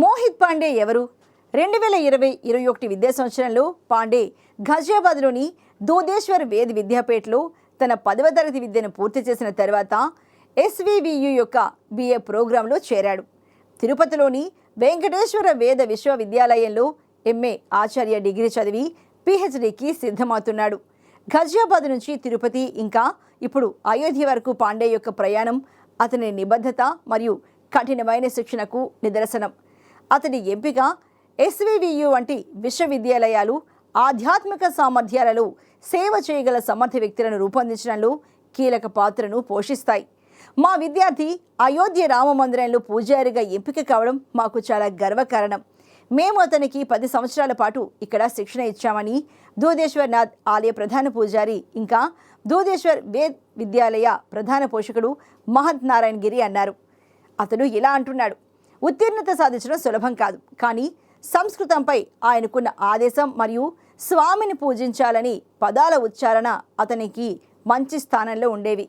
మోహిత్ పాండే ఎవరు? రెండు వేల ఇరవై ఇరవై ఒకటి విద్యా సంవత్సరంలో పాండే ఘజియాబాద్లోని దూదేశ్వర్ వేద్ విద్యాపేట్లో తన పదవ తరగతి విద్యను పూర్తి చేసిన తర్వాత ఎస్వివియు యొక్క బిఏ ప్రోగ్రాంలో చేరాడు. తిరుపతిలోని వెంకటేశ్వర వేద విశ్వవిద్యాలయంలో ఎంఏ ఆచార్య డిగ్రీ చదివి పిహెచ్డికి సిద్ధమవుతున్నాడు. ఘజియాబాద్ నుంచి తిరుపతి ఇంకా ఇప్పుడు అయోధ్య వరకు పాండే యొక్క ప్రయాణం అతని నిబద్ధత మరియు కఠినమైన శిక్షణకు నిదర్శనం. అతడి ఎంపిక ఎస్వివియు వంటి విశ్వవిద్యాలయాలు ఆధ్యాత్మిక సామర్థ్యాలలో సేవ చేయగల సమర్థ వ్యక్తులను రూపొందించడంలో కీలక పాత్రను పోషిస్తాయి. మా విద్యార్థి అయోధ్య రామ మందిరంలో పూజారిగా ఎంపిక కావడం మాకు చాలా గర్వకారణం. మేము అతనికి పది సంవత్సరాల పాటు ఇక్కడ శిక్షణ ఇచ్చామని దూదేశ్వర్ నాథ్ ఆలయ ప్రధాన పూజారి ఇంకా దూదేశ్వర్ వేద్ విద్యాలయ ప్రధాన పోషకుడు మహంత్ నారాయణగిరి అన్నారు. అతడు ఇలా అంటున్నాడు ఉత్తీర్ణత సాధించడం సులభం కాదు. కానీ సంస్కృతంపై ఆయనకున్న ఆదేశం మరియు స్వామిని పూజించాలని పదాల ఉచ్చారణ అతనికి మంచి స్థానంలో ఉండేవి.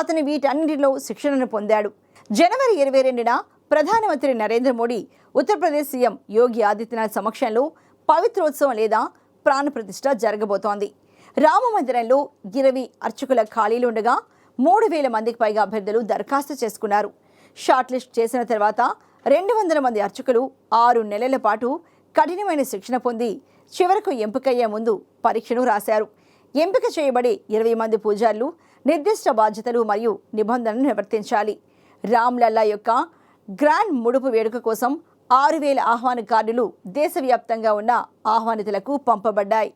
అతను వీటన్నిటిలో శిక్షణను పొందాడు. జనవరి ఇరవై రెండున ప్రధానమంత్రి నరేంద్ర మోడీ ఉత్తరప్రదేశ్ సీఎం యోగి ఆదిత్యనాథ్ సమక్షంలో పవిత్రోత్సవం లేదా ప్రాణప్రతిష్ఠ జరగబోతోంది. రామ మందిరంలో ఇరవై అర్చకుల ఖాళీలు ఉండగా మూడు వేల మందికి పైగా అభ్యర్థులు దరఖాస్తు చేసుకున్నారు. షార్ట్ లిస్ట్ చేసిన తర్వాత రెండు వందల మంది అర్చకులు ఆరు నెలల పాటు కఠినమైన శిక్షణ పొంది చివరకు ఎంపికయ్యే ముందు పరీక్షను రాశారు. ఎంపిక చేయబడే ఇరవై మంది పూజారులు నిర్దిష్ట బాధ్యతలు మరియు నిబంధనలు నివర్తించాలి రామ్లల్లా యొక్క గ్రాండ్ ముడుపు వేడుక కోసం ఆరు వేల ఆహ్వాన కార్డులు దేశవ్యాప్తంగా ఉన్న ఆహ్వానితులకు పంపబడ్డాయి.